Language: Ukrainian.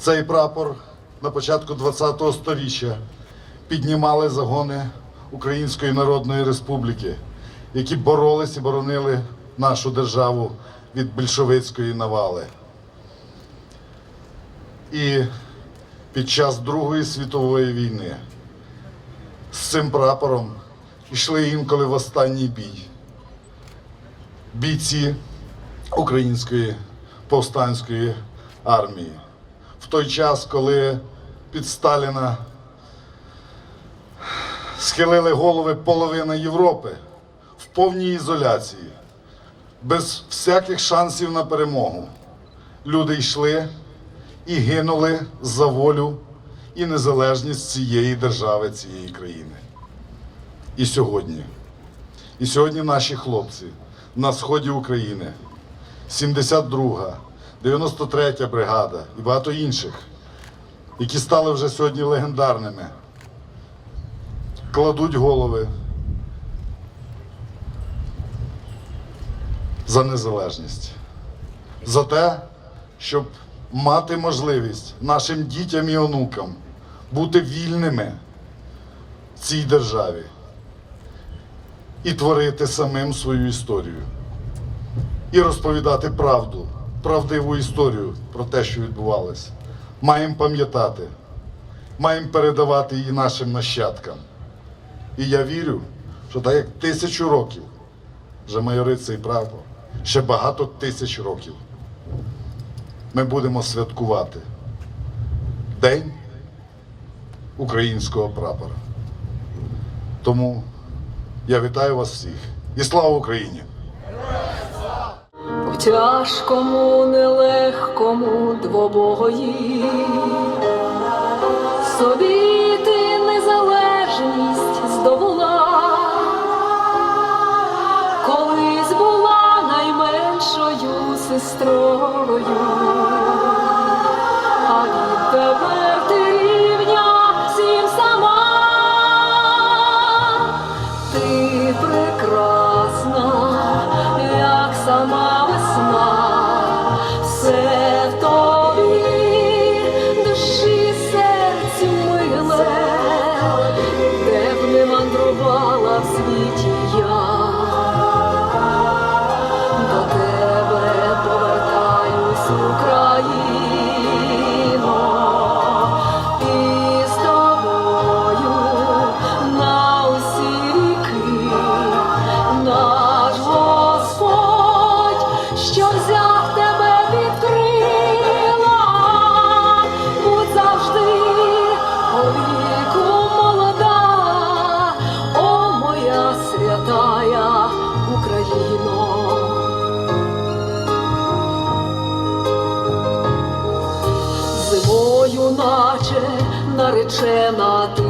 Цей прапор на початку ХХ століття піднімали загони Української Народної Республіки, які боролись і боронили нашу державу від більшовицької навали. І під час Другої світової війни з цим прапором йшли інколи в останній бій. Бійці Української повстанської армії. В той час, коли під Сталіна схилили голови половина Європи в повній ізоляції, без всяких шансів на перемогу, люди йшли і гинули за волю і незалежність цієї держави, цієї країни. І сьогодні. І сьогодні наші хлопці на сході України, 72-га, 93-я бригада і багато інших, які стали вже сьогодні легендарними, кладуть голови за незалежність, за те, щоб мати можливість нашим дітям і онукам бути вільними в цій державі і творити самим свою історію, і розповідати правду, правдиву історію про те, що відбувалося. Маємо пам'ятати, маємо передавати її нашим нащадкам. І я вірю, що так як тисячу років вже майорить цей прапор, ще багато тисяч років ми будемо святкувати День українського прапора. Тому я вітаю вас всіх і слава Україні! Тяжкому, нелегкому двобої. Собі ти незалежність здобула, колись була найменшою сестрою, наречена ти,